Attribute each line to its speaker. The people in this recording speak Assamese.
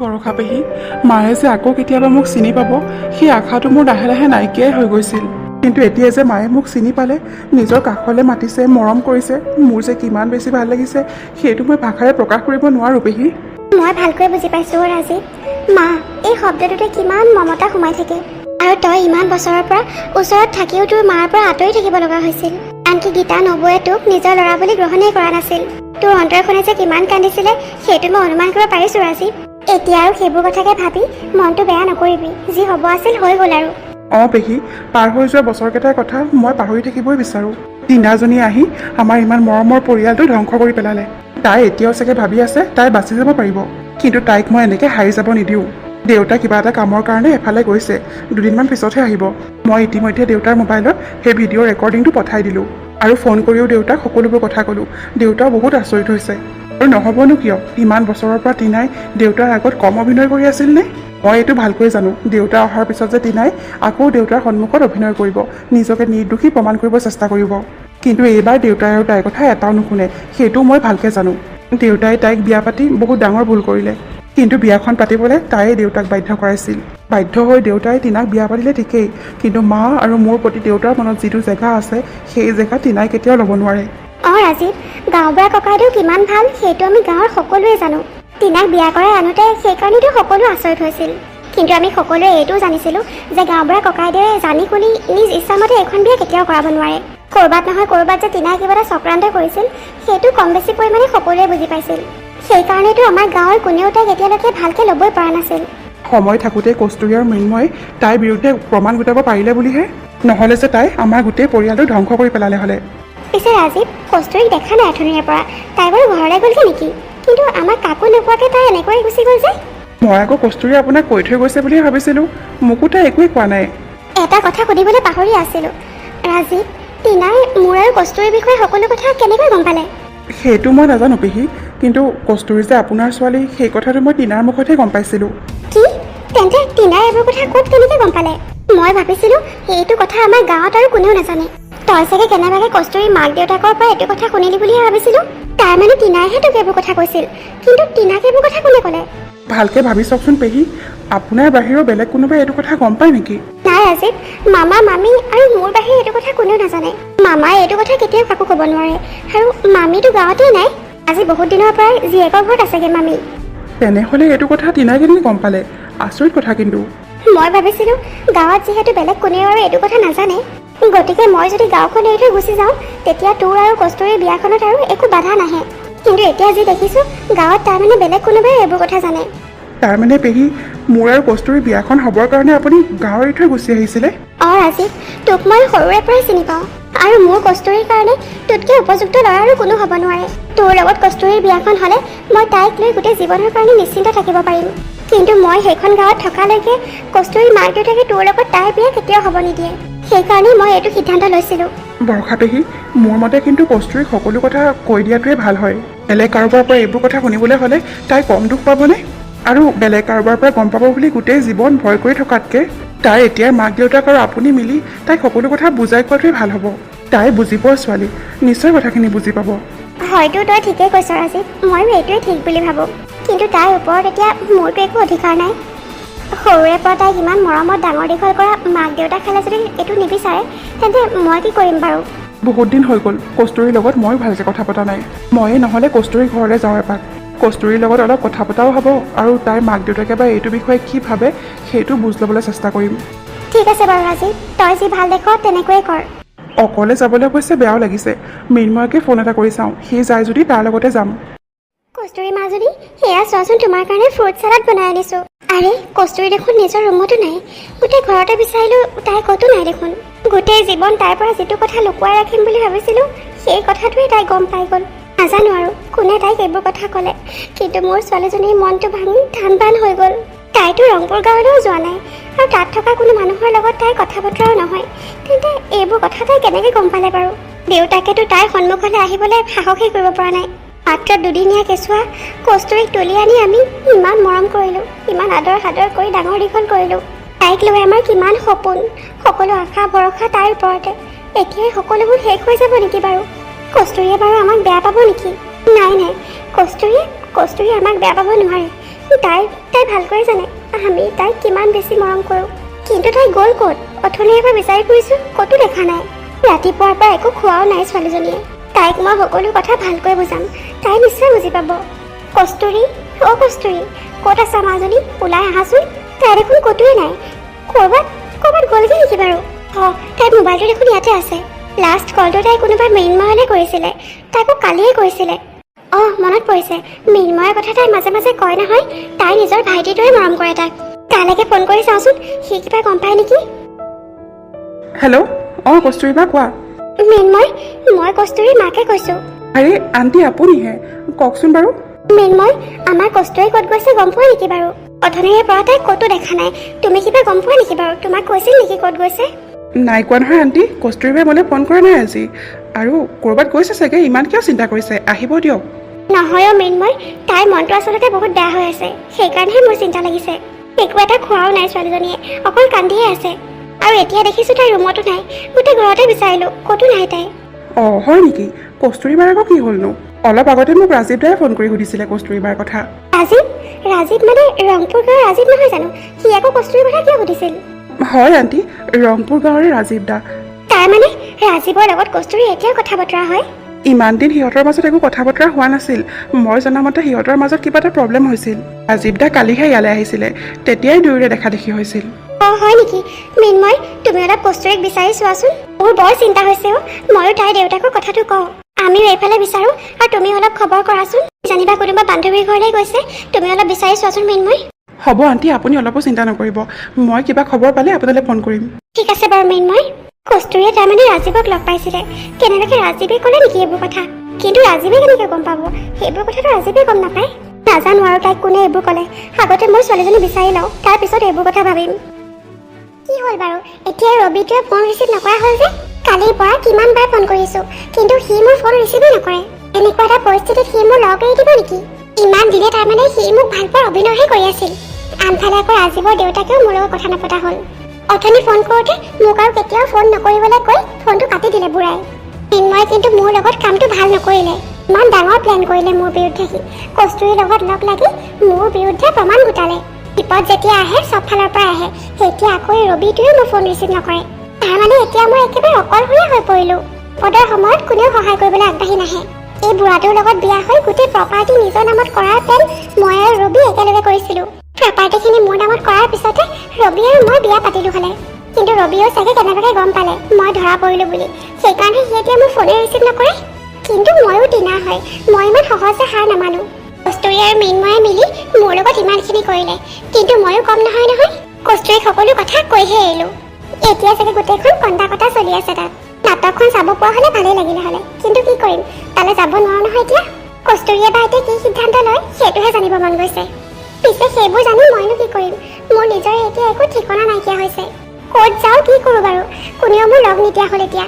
Speaker 1: বৰষা পেহী মায়ে যে আকৌ কেতিয়াবা মোক চিনি পাব সেই আশাটো মোৰ লাহে লাহে নাইকিয়াই হৈ গৈছিল। কিন্তু এতিয়া যে মায়ে মোক চিনি পালে নিজৰ কাষলৈ মাতিছে মৰম কৰিছে মোৰ যে কিমান বেছি ভাল লাগিছে সেইটো মই ভাষাৰে প্ৰকাশ কৰিব নোৱাৰোঁ পেহী
Speaker 2: মই ভালকৈ বুজি পাইছোঁ ৰাজীৱ। মা এই শব্দটোতে কিমান মমতা সোমাই থাকে। আৰু তই ইমান বছৰৰ পৰা ওচৰত থাকিও তোৰ মাৰ পৰা আঁতৰি থাকিব লগা হৈছিল। আনকি গীতা নবৌয়ে তোক নিজৰ ল'ৰা বুলি গ্ৰহণেই কৰা নাছিল। তোৰ অন্তৰখনে যে কিমান কান্দিছিলে সেইটো মই অনুমান কৰিব পাৰিছোঁ ৰাজীৱ। এতিয়া আৰু সেইবোৰ কথাকে ভাবি মনটো বেয়া নকৰিবি। যি হ'ব আছিল হৈ গ'ল আৰু।
Speaker 1: অঁ পেহী পাৰ হৈ যোৱা বছৰকেইটাৰ কথা মই পাহৰি থাকিবই বিচাৰোঁ। টিনাজনী আহি আমাৰ ইমান মৰমৰ পৰিয়ালটো ধ্বংস কৰি পেলালে। তাই এতিয়াও চাগে ভাবি আছে তাই বাচি যাব পাৰিব। কিন্তু তাইক মই এনেকৈ হাৰি যাব নিদিওঁ। দেউতা কিবা এটা কামৰ কাৰণে এফালে গৈছে। দুদিনমান পিছতহে আহিব। মই ইতিমধ্যে দেউতাৰ মোবাইলত সেই ভিডিঅ' ৰেকৰ্ডিংটো পঠাই দিলোঁ। আৰু ফোন কৰিও দেউতাক সকলোবোৰ কথা ক'লোঁ। দেউতাও বহুত আচৰিত হৈছে। আৰু নহ'বনো কিয়? ইমান বছৰৰ পৰা টিনাই দেউতাৰ আগত কম অভিনয় কৰি আছিল নে? মই এইটো ভালকৈ জানো। দেউতা অহাৰ পিছত যে টিনাই আকৌ দেউতাৰ সন্মুখত অভিনয় কৰিব নিজকে নিৰ্দোষী প্ৰমাণ কৰিব চেষ্টা কৰিব। কিন্তু এইবাৰ দেউতাই আৰু তাইৰ কথা এটাও নুশুনে। সেইটোও মই ভালকৈ জানো। দেউতাই তাইক বিয়া পাতি বহুত ডাঙৰ ভুল কৰিলে। কিন্তু বিয়াখন পাতিবলৈ তাইয়ে দেউতাক বাধ্য কৰাইছিল। বাধ্য হৈ দেউতাই টিনাক বিয়া পাতিলে ঠিকেই। কিন্তু মা আৰু মোৰ প্ৰতি দেউতাৰ মনত যিটো জেগা আছে সেই জেগা টিনাই কেতিয়াও ল'ব নোৱাৰে।
Speaker 2: অঁ ৰাজীৱ গাঁওবুঢ়া ককাইদেউ কিমান ভাল সেইটো আমি গাঁৱৰ সকলোৱে জানো। টিনাক বিয়া কৰাই আনোতে সেইকাৰণেতো সকলো আচৰিত হৈছিল। কিন্তু আমি সকলোৱে এইটোও জানিছিলোঁ যে গাঁওবুঢ়া ককাইদেৱে জানি শুনি নিজ ইচ্ছামতে এখন বিয়া কেতিয়াও কৰাব নোৱাৰে। ক'ৰবাত নহয় ক'ৰবাত যে টিনাই কিবা এটা চক্ৰান্ত কৰিছিল সেইটো কম বেছি পৰিমাণে সকলোৱে বুজি পাইছিল। সেইকাৰণেতো আমাৰ গাঁৱৰ কোনেও তাইক এতিয়ালৈকে ভালকৈ ল'বই পৰা নাছিল।
Speaker 1: সময় থাকোঁতে কস্তুৰী আৰু মৃন্ময় তাইৰ বিৰুদ্ধে প্ৰমাণ গোটাব পাৰিলে বুলিহে? নহ'লে যে তাই আমাৰ গোটেই পৰিয়ালটো ধ্বংস কৰি পেলালে হ'লে।
Speaker 2: পিছে ৰাজীৱ কস্তুৰীক দেখা নাই অথনিৰে পৰা। তাই বাৰু ঘৰলৈ গ'লগৈ নেকি? কিন্তু আমাক কাকো নোকোৱাকৈ তাই এনেকৈ গুচি গ'ল যে।
Speaker 1: মই আকৌ কস্তুৰী আপোনাক কৈ থৈ গৈছে বুলিয়ে ভাবিছিলোঁ। মোকো তাই একোৱেই কোৱা নাই।
Speaker 2: এটা কথা সুধিবলৈ পাহৰি আছিলোঁ। ৰাজীৱ টিনাই মোৰ আৰু কস্তুৰীৰ বিষয়ে সকলো কথা কেনেকৈ গম পালে?
Speaker 1: সেইটো মই নাজানো পেহী। কিন্তু কস্তুৰী যে আপোনাৰ ছোৱালী সেই কথাটো মই টিনাৰ মুখতহে গম পাইছিলোঁ।
Speaker 2: কি? তেন্তে টিনাই এইবোৰ কথা ক'ত কেনেকৈ গম পালে? মই ভাবিছিলোঁ এইটো কথা আমাৰ গাঁৱত আৰু কোনেও নাজানে। তই চাগে কেনেবাকৈ কস্তুৰীৰ মাক দেউতাকৰ পৰা এইটো কথা শুনিলি বুলিহে ভাবিছিলোঁ? তাৰ মানে টিনাইহে তোক এইবোৰ কথা কৈছিল। কিন্তু টিনাক এইবোৰ কথা কোনে ক'লে?
Speaker 1: ভালকৈ ভাবি চাওকচোন পেহী। আপোনাৰ বাহিৰেও বেলেগ কোনোবাই এইটো কথা গম পায় নেকি?
Speaker 2: নাই ৰাজীৱ মামা মামী আৰু মোৰ বাহিৰে এইটো কথা কোনেও নাজানে। মামাই এইটো কথা কেতিয়াও কাকো ক'ব নোৱাৰে। আৰু মামীটো গাঁৱতেই নাই। আজি বহুত দিনৰ পৰাই জীয়েকৰ ঘৰত আছেগৈ মামী।
Speaker 1: তেনেহ'লে এইটো কথা টিনাই কেনেকৈ গম পালে। আচৰিত কথা কিন্তু।
Speaker 2: মই ভাবিছিলোঁ গাঁৱত যিহেতু বেলেগ কোনেও আৰু এইটো কথা নাজানে। গতিকে মই যদি গাঁওখন এৰি থৈ গুচি যাওঁ তেতিয়া তোৰ আৰু কস্তুৰীৰ বিয়াখনত আৰু একো বাধা নাহে। কিন্তু এতিয়া যি দেখিছোঁ গাঁৱত তাৰমানে বেলেগ কোনোবাই এইবোৰ কথা জানে।
Speaker 1: তাৰমানে পেহী মোৰ আৰু কস্তুৰীৰ বিয়াখন হ'বৰ কাৰণে আপুনি গাঁৱৰ এৰি থৈ গুচি আহিছিলে?
Speaker 2: অঁ ৰাজীৱ তোক মই সৰুৰে পৰাই চিনি পাওঁ। আৰু মোৰ কস্তুৰীৰ কাৰণে তোতকৈ উপযুক্ত ল'ৰা আৰু কোনো হ'ব নোৱাৰে। তোৰ লগত কস্তুৰীৰ বিয়াখন হ'লে মই তাইক লৈ গোটেই জীৱনৰ কাৰণে নিশ্চিন্ত থাকিব পাৰিম। কিন্তু মই সেইখন গাঁৱত থকালৈকে কস্তুৰীৰ মাক দেউতাকে তোৰ লগত তাইৰ বিয়া কেতিয়াও হ'ব নিদিয়ে। সেইকাৰণেই মই এইটো সিদ্ধান্ত লৈছিলোঁ।
Speaker 1: বৰ্ষা পেহী মোৰ মতে কিন্তু কস্তুৰীক সকলো কথা কৈ দিয়াটোৱে ভাল হয়। বেলেগ কাৰোবাৰ পৰা এইবোৰ কথা শুনিবলৈ হ'লে তাই কম দুখ পাবনে? আৰু বেলেগ কাৰোবাৰ পৰা গম পাব বুলি গোটেই জীৱন ভয় কৰি থকাতকৈ তাই এতিয়াৰ মাক দেউতাক আৰু আপুনি মিলি তাইক সকলো কথা বুজাই কোৱাটোৱে ভাল হ'ব। তাই বুজি পোৱা ছোৱালী নিশ্চয় কথাখিনি বুজি পাব।
Speaker 2: হয়তো তই ঠিকেই কৈছ ৰাজীৱ ময়ো এইটোৱে ঠিক বুলি ভাবোঁ। কিন্তু তাইৰ ওপৰত এতিয়া মোৰতো একো অধিকাৰ নাই। সৰুৰে পৰা তাইক ইমান মৰমত ডাঙৰ দীঘল কৰা মাক দেউতাকহালে যদি এইটো নিবিচাৰে তেন্তে মই কি কৰিম বাৰু?
Speaker 1: বহুত দিন হৈ গ'ল কস্তুৰীৰ লগত ময়ো ভালকৈ কথা পতা নাই। ময়ে নহ'লে কস্তুৰীৰ ঘৰলৈ যাওঁ এপাক। কস্তুৰীৰ লগত অলপ কথা পতাও হ'ব আৰু তাইৰ মাক দেউতাকে বা এইটো বিষয়ে কি ভাবে সেইটো বুজ ল'বলৈ চেষ্টা কৰিম।
Speaker 2: ঠিক আছে বাৰু ৰাজীৱ তই যি ভাল দেখ তেনেকৈয়ে কৰ।
Speaker 1: অকলে যাবলৈ অৱশ্যে বেয়াও লাগিছে। মৃন্ময়কে ফোন এটা কৰি চাওঁ সি যায় যদি তাৰ লগতে যাম।
Speaker 2: কস্তুৰী মাজনী সেয়া চোৱাচোন তোমাৰ কাৰণে ফ্ৰুট চালাড বনাই আনিছোঁ। আৰে কস্তুৰী দেখোন নিজৰ ৰুমতো নাই। গোটেই ঘৰতে বিচাৰিলোঁ তাই ক'তো নাই দেখোন। গোটেই জীৱন তাইৰ পৰা যিটো কথা লুকুৱাই ৰাখিম বুলি ভাবিছিলোঁ সেই কথাটোৱে তাই গম পাই গ'ল। নাজানো আৰু কোনে তাইক এইবোৰ কথা ক'লে। কিন্তু মোৰ ছোৱালীজনীৰ মনটো ভাঙি ধান বান হৈ গ'ল। তাইতো ৰংপুৰ গাঁৱলৈও যোৱা নাই আৰু তাত থকা কোনো মানুহৰ লগত তাইৰ কথা বতৰাও নহয়। তেন্তে এইবোৰ কথা তাই কেনেকৈ গম পালে বাৰু? দেউতাকেতো তাইৰ সন্মুখলৈ আহিবলৈ সাহসেই কৰিব পৰা নাই। মাত্ৰ দুদিনীয়া কেঁচুৱা কস্তুৰীক তুলি আনি আমি ইমান মৰম কৰিলোঁ ইমান আদৰ সাদৰ কৰি ডাঙৰ দীঘল কৰিলোঁ। তাইক লৈ আমাৰ কিমান সপোন সকলো আশা ভৰসা তাইৰ ওপৰতে। এতিয়াই সকলোবোৰ শেষ হৈ যাব নেকি বাৰু? কস্তুৰীয়ে বাৰু আমাক বেয়া পাব নেকি? নাই নাই কস্তুৰীয়ে কস্তুৰীয়ে আমাক বেয়া পাব নোৱাৰে। তাই তাই ভালকৈ জানে আমি তাইক কিমান বেছি মৰম কৰোঁ। কিন্তু তাই গ'ল ক'ত? অথনিৰে পৰা বিচাৰি ফুৰিছোঁ ক'তো দেখা নাই। ৰাতিপুৱাৰ পৰা একো খোৱাও নাই ছোৱালীজনীয়ে। তাইক মই সকলো কথা ভালকৈ বুজাম। তাই নিশ্চয় বুজি পাব। কস্তুৰী অ' কস্তুৰী ক'ত আছা মাজনী ওলাই আহাচোন। তাই দেখোন ক'তোৱে নাই। ক'ৰবাত ক'ৰবাত গ'লগৈ নেকি বাৰু? অঁ তাইৰ মোবাইলটো দেখোন ইয়াতে আছে। লাষ্ট কলটো তাই কোনোবাই মৃন্ময়লৈ কৰিছিলে। তাইকো কালিয়ে কৰিছিলে অঁ মনত পৰিছে। মৃন্ময়ৰ কথা তাই মাজে মাজে কয় নহয়। তাই নিজৰ ভাইটিৰ দৰে মৰম কৰে তাক। তালৈকে ফোন কৰি চাওঁচোন। সি কিবা গম পায় নেকি?
Speaker 1: হেল্ল' অঁ কস্তুৰী বা কোৱা?
Speaker 2: মৃন্ময় মই কস্তুৰীৰ মাকে কৈছোঁ।
Speaker 1: আৰে আণ্টি আপুনিহে কওকচোন বাৰু।
Speaker 2: মৃন্ময় আমাৰ কস্তুৰী ক'ত গৈছে গম পোৱা নেকি বাৰু? অথনিৰে পৰা তাই ক'তো দেখা নাই। তুমি কিবা গম পোৱা নেকি বাৰু? তোমাক কৈছিল নেকি ক'ত গৈছে?
Speaker 1: নাই কোৱা নহয় আণ্টি। কস্তুৰী বাই মোলৈ ফোন কৰা নাই আজি। আৰু ক'ৰবাত গৈছে চাগে ইমান কিয় চিন্তা কৰিছে? আহিব দিয়ক।
Speaker 2: নহয় অ' মৃন্ময় তাইৰ মনটো আচলতে বহুত বেয়া হৈ আছে। সেইকাৰণেহে মোৰ চিন্তা লাগিছে। একো এটা খোৱাও নাই ছোৱালীজনীয়ে। অকল কান্দিয়ে আছে। আৰু এতিয়া দেখিছোঁ তাই ৰুমতো নাই। গোটেই ঘৰতে বিচাৰিলোঁ ক'তো নাই তাই।
Speaker 1: অঁ হয় নেকি? কস্তুৰী বাৰ আকৌ কি হ'লনো? অলপ আগতে মোক ৰাজীৱ দাই ফোন কৰি সুধিছিলে কস্তুৰী বাৰ কথা।
Speaker 2: ৰাজীৱ? ৰাজীৱ মানে ৰংপুৰ গাঁৱৰ ৰাজীৱ নহয় জানো? সি আকৌ কস্তুৰীৰ কথা কিয় সুধিছিল?
Speaker 1: হয় আণ্টি ৰংপুৰ গাঁৱৰে ৰাজীৱ দা।
Speaker 2: তাৰ মানে ৰাজীৱৰ লগত কস্তুৰী এতিয়াও কথা বতৰা হয়?
Speaker 1: ইমান দিন সিহঁতৰ মাজত একো কথা বতৰা হোৱা নাছিল। মই জনামতে সিহঁতৰ মাজত কিবা এটা প্ৰব্লেম হৈছিল। ৰাজীৱ দা কালিহে ইয়ালৈ আহিছিলে। তেতিয়াই দুয়োৰে দেখা দেখি হৈছিল।
Speaker 2: অঁ হয় নেকি? মৃন্ময় তুমি অলপ কস্তুৰীক বিচাৰি চোৱাচোন। মোৰ বৰ চিন্তা হৈছে অ' ময়ো তাইৰ দেউতাকৰ কথাটো কওঁ। আমিও এইফালে বিচাৰোঁ আৰু তুমি অলপ খবৰ কৰাচোন। জানিবা কোনোবা বান্ধৱীৰ ঘৰলৈ গৈছে তুমি অলপ বিচাৰি চোৱাচোন মৃন্ময়
Speaker 1: হ'ব আণ্টি আপুনি অলপো চিন্তা নকৰিব। মই কিবা খবৰ পালে আপোনালৈ ফোন কৰিম।
Speaker 2: ঠিক আছে বাৰু মৃন্ময় কস্তুৰীয়ে তাৰমানে ৰাজীৱক লগ পাইছিলে। কেনেবাকে ৰাজীৱে ক'লে নেকি এইবোৰ কথা? কিন্তু ৰাজীৱে কেনেকৈ গম পাব? সেইবোৰ কথাটো ৰাজীৱে গম নাপায়। নাজানো আৰু তাইক কোনে এইবোৰ ক'লে। আগতে মই ছোৱালীজনী বিচাৰি লওঁ তাৰপিছত এইবোৰ কথা ভাবিম। কি হ'ল বাৰু? এতিয়া ৰবিটোৱে ফোন ৰিচিভ নকৰা হ'ল যে। কালিৰ পৰা কিমান বাৰ ফোন কৰিছোঁ। কিন্তু সি মোৰ ফোন ৰিচিভেই নকৰে। এনেকুৱা এটা পৰিস্থিতিত সি মোৰ লগ এৰি দিব নেকি? ইমান দিনে তাৰমানে সি মোক ভাল পোৱাৰ অভিনয়হে কৰি আছিল। আনফালে আকৌ ৰাজীৱৰ দেউতাকেও মোৰ লগত কথা নপতা হ'ল। অথনি ফোন কৰোঁতে মোক আৰু কেতিয়াও ফোন নকৰিবলৈ কৈ ফোনটো কাটি দিলে বুঢ়াই। চিন্ময়ে কিন্তু মোৰ লগত কামটো ভাল নকৰিলে। ইমান ডাঙৰ প্লেন কৰিলে মোৰ বিৰুদ্ধে সি। কস্তুৰীৰ লগত লগ লাগি মোৰ বিৰুদ্ধে প্ৰমাণ গোটালে। বিপদ যেতিয়া আহে চব ফালৰ পৰা আহে তেতিয়া আকৌ ৰবিটোৱে মোৰ ফোন ৰিচিভ নকৰে। তাৰমানে এতিয়া মই একেবাৰে অকলশৰীয়া হৈ পৰিলোঁ। বিপদৰ সময়ত কোনেও সহায় কৰিবলৈ আগবাঢ়ি নাহে। এই বুঢ়াটোৰ লগত বিয়া হৈ গোটেই প্ৰপাৰ্টি নিজৰ নামত কৰাৰ প্লেন মই আৰু ৰবি একেলগে কৰিছিলোঁ। প্ৰপাৰ্টিখিনি মোৰ নামত কৰাৰ পিছতে ৰবি আৰু মই বিয়া পাতিলোঁ হ'লে। কিন্তু ৰবিয়েও চাগে কেনেবাকৈ গম পালে মই ধৰা পৰিলোঁ বুলি। সেইকাৰণে সি এতিয়া মোৰ ফোনে ৰিচিভ নকৰে। কিন্তু ময়ো টিনা হয় মই ইমান সহজে হাৰ নামানো। কস্তুৰী আৰু মৃন্ময়ে মিলি মোৰ লগত ইমানখিনি কৰিলে। কিন্তু ময়ো কম নহয় নহয় কস্তুৰীক সকলো কথা কৈহে এৰিলোঁ। এতিয়া চাগে গোটেইখন কন্দা কটা চলি আছে তাত। নাটকখন চাব পোৱা হ'লে ভালেই লাগিলে হ'লে। কিন্তু কি কৰিম, তালৈ যাব নোৱাৰো নহয় এতিয়া। কস্তুৰীয়ে বা এতিয়া কি সিদ্ধান্ত লয়, সেইটোহে জানিব মন গৈছে। পিছে সেইবোৰ জানি মইনো কি কৰিম? মোৰ নিজৰে এতিয়া একো ঠিকনা নাইকিয়া হৈছে। ক'ত যাওঁ, কি কৰোঁ বাৰু? কোনেও মোৰ লগ নিদিয়া হ'ল এতিয়া।